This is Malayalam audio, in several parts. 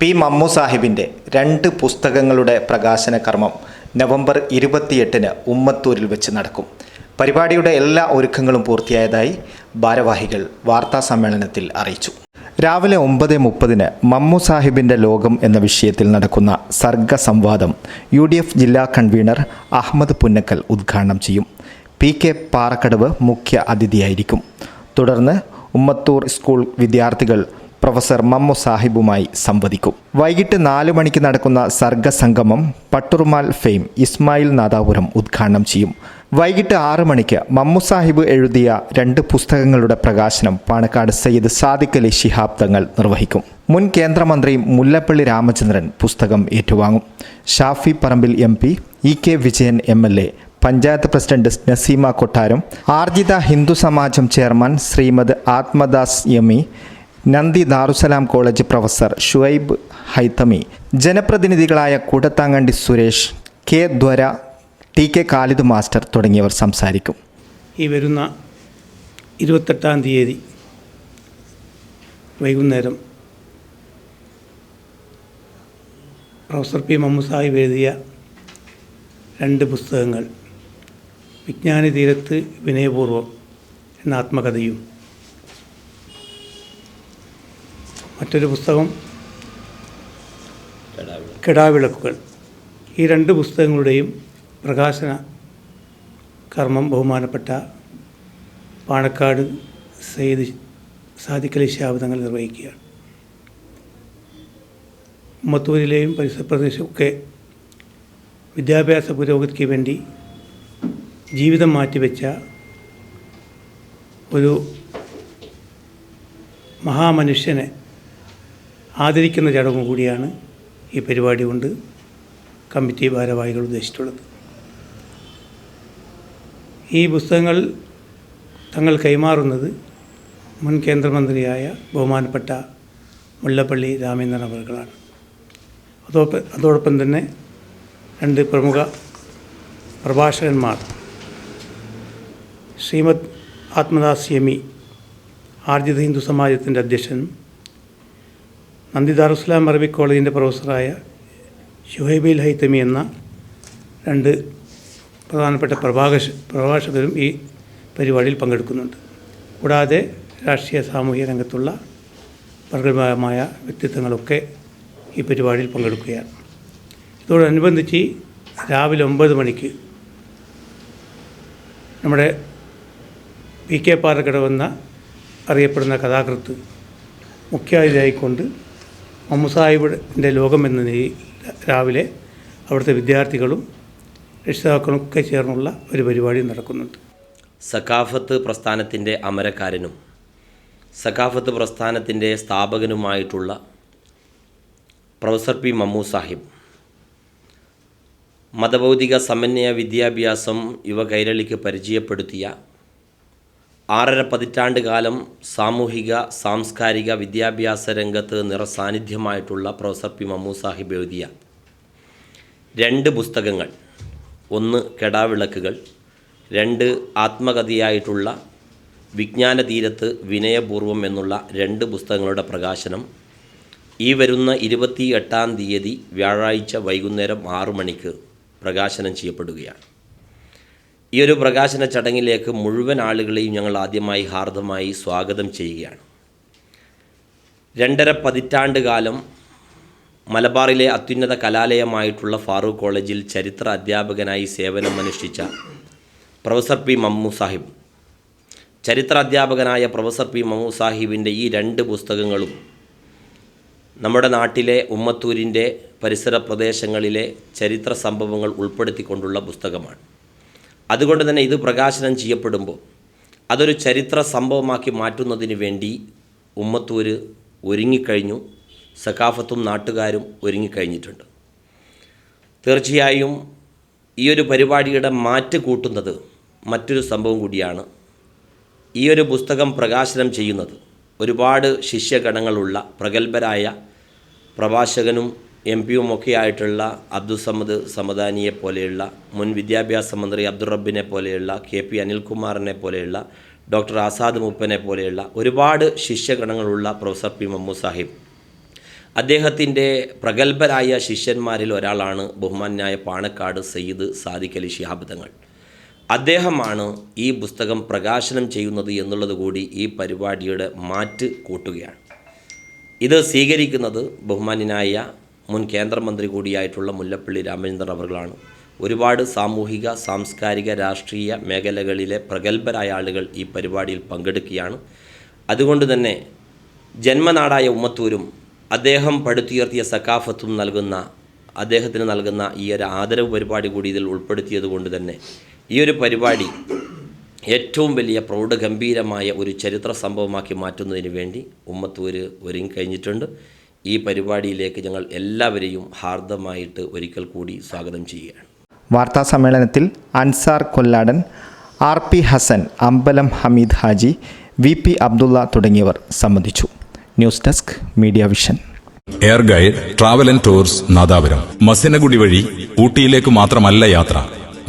പി. മമ്മു സാഹിബിന്റെ രണ്ട് പുസ്തകങ്ങളുടെ പ്രകാശന കർമ്മം നവംബർ ഇരുപത്തിയെട്ടിന് ഉമ്മത്തൂരിൽ വെച്ച് നടക്കും. പരിപാടിയുടെ എല്ലാ ഒരുക്കങ്ങളും പൂർത്തിയായതായി ഭാരവാഹികൾ വാർത്താ സമ്മേളനത്തിൽ അറിയിച്ചു. രാവിലെ ഒമ്പത് മുപ്പതിന് മമ്മു സാഹിബിന്റെ ലോകം എന്ന വിഷയത്തിൽ നടക്കുന്ന സർഗ സംവാദം യു ഡി എഫ് ജില്ലാ കൺവീനർ അഹമ്മദ് പുന്നക്കൽ ഉദ്ഘാടനം ചെയ്യും. പി. കെ. പാറക്കടവ് മുഖ്യ അതിഥിയായിരിക്കും. തുടർന്ന് ഉമ്മത്തൂർ സ്കൂൾ വിദ്യാർത്ഥികൾ പ്രൊഫസർ മമ്മു സാഹിബുമായി സംവദിക്കും. വൈകിട്ട് നാലു മണിക്ക് നടക്കുന്ന സർഗസംഗമം പട്ടുറുമാൽ ഫെയിം ഇസ്മായിൽ നാദാപുരം ഉദ്ഘാടനം ചെയ്യും. വൈകിട്ട് ആറ് മണിക്ക് മമ്മു സാഹിബ് എഴുതിയ രണ്ട് പുസ്തകങ്ങളുടെ പ്രകാശനം പാണക്കാട് സയ്യിദ് സാദിഖ് അലി ശിഹാബ് തങ്ങൾ നിർവഹിക്കും. മുൻ കേന്ദ്രമന്ത്രി മുല്ലപ്പള്ളി രാമചന്ദ്രൻ പുസ്തകം ഏറ്റുവാങ്ങും. Shafi Parambil M P E K Vijayan M L A panchayat president Naseema Kottaram Arjitha Hindu Samajam chairman Srimad Atmadas Yami നന്ദി ദാറുസലാം കോളേജ് പ്രൊഫസർ ഷുഐബ് ഹൈത്തമി ജനപ്രതിനിധികളായ കൂടത്താങ്കണ്ടി സുരേഷ് കെ ദ്വര ടി കെ കാലിദ് മാസ്റ്റർ തുടങ്ങിയവർ സംസാരിക്കും. ഈ വരുന്ന ഇരുപത്തെട്ടാം തീയതി വൈകുന്നേരം പ്രൊഫസർ പി മമ്മു സാഹിബ് എഴുതിയ രണ്ട് പുസ്തകങ്ങൾ വിജ്ഞാനി തീരത്ത് വിനയപൂർവം എന്ന ആത്മകഥയും മറ്റൊരു പുസ്തകം കെടാവിളക്കുകൾ. ഈ രണ്ട് പുസ്തകങ്ങളുടെയും പ്രകാശന കർമ്മം ബഹുമാനപ്പെട്ട പാണക്കാട് സെയ്ദ് സാദിഖലി ശാബ്ദങ്ങൾ നിർവഹിക്കുകയാണ്. മത്തൂരിലെയും പരിസര പ്രദേശമൊക്കെ വിദ്യാഭ്യാസ പുരോഗതിക്ക് വേണ്ടി ജീവിതം മാറ്റിവെച്ച ഒരു മഹാമനുഷ്യനെ ആദരിക്കുന്ന ചടങ്ങും കൂടിയാണ് ഈ പരിപാടി കൊണ്ട് കമ്മിറ്റി ഭാരവാഹികൾ ഉദ്ദേശിച്ചിട്ടുള്ളത്. ഈ പുസ്തകങ്ങൾ തങ്ങൾ കൈമാറുന്നത് മുൻ കേന്ദ്രമന്ത്രിയായ ബഹുമാനപ്പെട്ട മുല്ലപ്പള്ളി രാമേന്ദ്രൻ അവർകളാണ് അതോടൊപ്പം അതോടൊപ്പം തന്നെ രണ്ട് പ്രമുഖ പ്രഭാഷകന്മാർ ശ്രീമദ് ആത്മദാസ് യമി ആർജിത ഹിന്ദു സമാജത്തിന്റെ അധ്യക്ഷനും നന്ദി ദാറുസ്ലാം അറബിക് കോളേജിന്റെ പ്രൊഫസറായ ഷുഹൈബിൽ ഹൈത്തമി എന്ന രണ്ട് പ്രധാനപ്പെട്ട പ്രഭാഷ പ്രഭാഷകരും ഈ പരിപാടിയിൽ പങ്കെടുക്കുന്നുണ്ട്. കൂടാതെ രാഷ്ട്രീയ സാമൂഹ്യ രംഗത്തുള്ള പ്രഗത്ഭമായ വ്യക്തിത്വങ്ങളൊക്കെ ഈ പരിപാടിയിൽ പങ്കെടുക്കുകയാണ്. ഇതോടനുബന്ധിച്ച് രാവിലെ ഒമ്പത് മണിക്ക് നമ്മുടെ പി കെ പാറക്കടവെന്ന അറിയപ്പെടുന്ന കഥാകൃത്ത് മുഖ്യാതിഥിയായിക്കൊണ്ട് മമ്മുസാഹിബിന്റെ ലോകം എന്ന നിലയിൽ രാവിലെ അവിടുത്തെ വിദ്യാർത്ഥികളും രക്ഷിതാക്കളും ഒക്കെ ചേർന്നുള്ള ഒരു പരിപാടി നടക്കുന്നുണ്ട്. സഖാഫത്ത് പ്രസ്ഥാനത്തിന്റെ അമരക്കാരനും സഖാഫത്ത് പ്രസ്ഥാനത്തിന്റെ സ്ഥാപകനുമായിട്ടുള്ള പ്രൊഫസർ പി മമ്മു സാഹിബ് മതഭൗതിക സമന്വയ വിദ്യാഭ്യാസം യുവ കൈരളിക്ക് പരിചയപ്പെടുത്തിയ ആറര പതിറ്റാണ്ട് കാലം സാമൂഹിക സാംസ്കാരിക വിദ്യാഭ്യാസ രംഗത്ത് നിറസാന്നിധ്യമായിട്ടുള്ള പ്രൊഫസർ പി മമ്മൂ സാഹിബ് എഴുതിയ രണ്ട് പുസ്തകങ്ങൾ ഒന്ന് കെടാവിളക്കുകൾ രണ്ട് ആത്മകഥയായിട്ടുള്ള വിജ്ഞാന തീരത്ത് വിനയപൂർവം എന്നുള്ള രണ്ട് പുസ്തകങ്ങളുടെ പ്രകാശനം ഈ വരുന്ന ഇരുപത്തി എട്ടാം തീയതി വ്യാഴാഴ്ച വൈകുന്നേരം ആറു മണിക്ക് പ്രകാശനം ചെയ്യപ്പെടുകയാണ്. ഈ ഒരു പ്രകാശന ചടങ്ങിലേക്ക് മുഴുവൻ ആളുകളെയും ഞങ്ങൾ ആദ്യമായി ഹാർദമായി സ്വാഗതം ചെയ്യുകയാണ്. രണ്ടര പതിറ്റാണ്ട് കാലം മലബാറിലെ അത്യുന്നത കലാലയമായിട്ടുള്ള ഫാറൂഖ് കോളേജിൽ ചരിത്ര അധ്യാപകനായി സേവനമനുഷ്ഠിച്ച പ്രൊഫസർ പി മമ്മു സാഹിബ്. ചരിത്ര അധ്യാപകനായ പ്രൊഫസർ പി മമ്മു സാഹിബിന്റെ ഈ രണ്ട് പുസ്തകങ്ങളും നമ്മുടെ നാട്ടിലെ ഉമ്മത്തൂരിന്റെ പരിസര പ്രദേശങ്ങളിലെ ചരിത്ര സംഭവങ്ങൾ ഉൾപ്പെടുത്തിക്കൊണ്ടുള്ള പുസ്തകമാണ്. അതുകൊണ്ട് തന്നെ ഇത് പ്രകാശനം ചെയ്യപ്പെടുമ്പോൾ അതൊരു ചരിത്ര സംഭവമാക്കി മാറ്റുന്നതിന് വേണ്ടി ഉമ്മത്തൂര് ഒരുങ്ങിക്കഴിഞ്ഞു സഖാഫത്തും നാട്ടുകാരും ഒരുങ്ങിക്കഴിഞ്ഞിട്ടുണ്ട്. തീർച്ചയായും ഈ ഒരു പരിപാടിയുടെ മാറ്റ് കൂട്ടുന്നത് മറ്റൊരു സംഭവം കൂടിയാണ്. ഈ ഒരു പുസ്തകം പ്രകാശനം ചെയ്യുന്നത് ഒരുപാട് ശിഷ്യഗണങ്ങളുള്ള പ്രഗത്ഭരായ പ്രഭാഷകനും എം പിയും ഒക്കെ ആയിട്ടുള്ള അബ്ദുസമദ് സമദാനിയെ പോലെയുള്ള മുൻ വിദ്യാഭ്യാസ മന്ത്രി അബ്ദുറബിനെ പോലെയുള്ള കെ പി അനിൽകുമാറിനെ പോലെയുള്ള ഡോക്ടർ ആസാദ് മുപ്പനെ പോലെയുള്ള ഒരുപാട് ശിഷ്യഗണങ്ങളുള്ള പ്രൊഫസർ പി മമ്മു സാഹിബ്. അദ്ദേഹത്തിന്റെ പ്രഗത്ഭരായ ശിഷ്യന്മാരിൽ ഒരാളാണ് ബഹുമാന്യായ പാണക്കാട് സയ്യിദ് സാദിഖ് അലി ശിഹാബ് തങ്ങൾ. അദ്ദേഹമാണ് ഈ പുസ്തകം പ്രകാശനം ചെയ്യുന്നത് എന്നുള്ളത് കൂടി ഈ പരിപാടിയുടെ മാറ്റ് കൂട്ടുകയാണ്. ഇത് സ്വീകരിക്കുന്നത് ബഹുമാന്യനായ മുൻ കേന്ദ്രമന്ത്രി കൂടിയായിട്ടുള്ള മുല്ലപ്പള്ളി രാമചന്ദ്രൻ അവർകളാണ് ഒരുപാട് സാമൂഹിക സാംസ്കാരിക രാഷ്ട്രീയ മേഖലകളിലെ പ്രഗത്ഭരായ ആളുകൾ ഈ പരിപാടിയിൽ പങ്കെടുക്കുകയാണ്. അതുകൊണ്ട് തന്നെ ജന്മനാടായ ഉമ്മത്തൂരും അദ്ദേഹം പടുത്തുയർത്തിയ സക്കാഫത്തും നൽകുന്ന അദ്ദേഹത്തിന് നൽകുന്ന ഈ ഒരു ആദരവ് പരിപാടി കൂടി ഇതിൽ ഉൾപ്പെടുത്തിയത് കൊണ്ട് തന്നെ ഈ ഒരു പരിപാടി ഏറ്റവും വലിയ പ്രൗഢഗംഭീരമായ ഒരു ചരിത്ര സംഭവമാക്കി മാറ്റുന്നതിന് വേണ്ടി ഉമ്മത്തൂര് ഒരുങ്ങി കഴിഞ്ഞിട്ടുണ്ട്. ഈ പരിപാടിയിലേക്ക് ഞങ്ങൾ എല്ലാവരെയും ഹാർദമായിട്ട് ഒരിക്കൽ കൂടി സ്വാഗതം ചെയ്യുകയാണ്. വാർത്താ സമ്മേളനത്തിൽ Ansar Kolladan R P Hassan Ambalam Hameed Haji V P Abdullah തുടങ്ങിയവർ സംബന്ധിച്ചു. News desk media vision. Air guide travel and tours Nadapuram. Masinagudi വഴി ഊട്ടിയിലേക്ക് മാത്രമല്ല യാത്ര.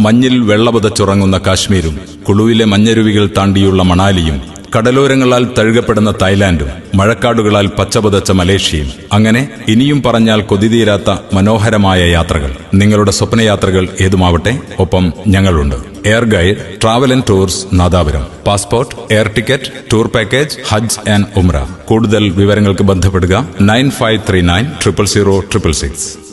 മഞ്ഞിൽ വെള്ളപുതച്ചുറങ്ങുന്ന കാശ്മീരും കുളുവിലെ മഞ്ഞരുവികൾ താണ്ടിയുള്ള മണാലിയും കടലോരങ്ങളാൽ തഴുകപ്പെടുന്ന തായ്ലാന്റും മഴക്കാടുകളാൽ പച്ചപുതച്ച മലേഷ്യയും അങ്ങനെ ഇനിയും പറഞ്ഞാൽ കൊതിതീരാത്ത മനോഹരമായ യാത്രകൾ. നിങ്ങളുടെ സ്വപ്നയാത്രകൾ ഏതുമാവട്ടെ ഒപ്പം ഞങ്ങളുണ്ട്. Air guide travel and tours Nadapuram. Passport air ticket tour package Hajj and Umrah. കൂടുതൽ വിവരങ്ങൾക്ക് ബന്ധപ്പെടുക nine five three nine triple zero triple six.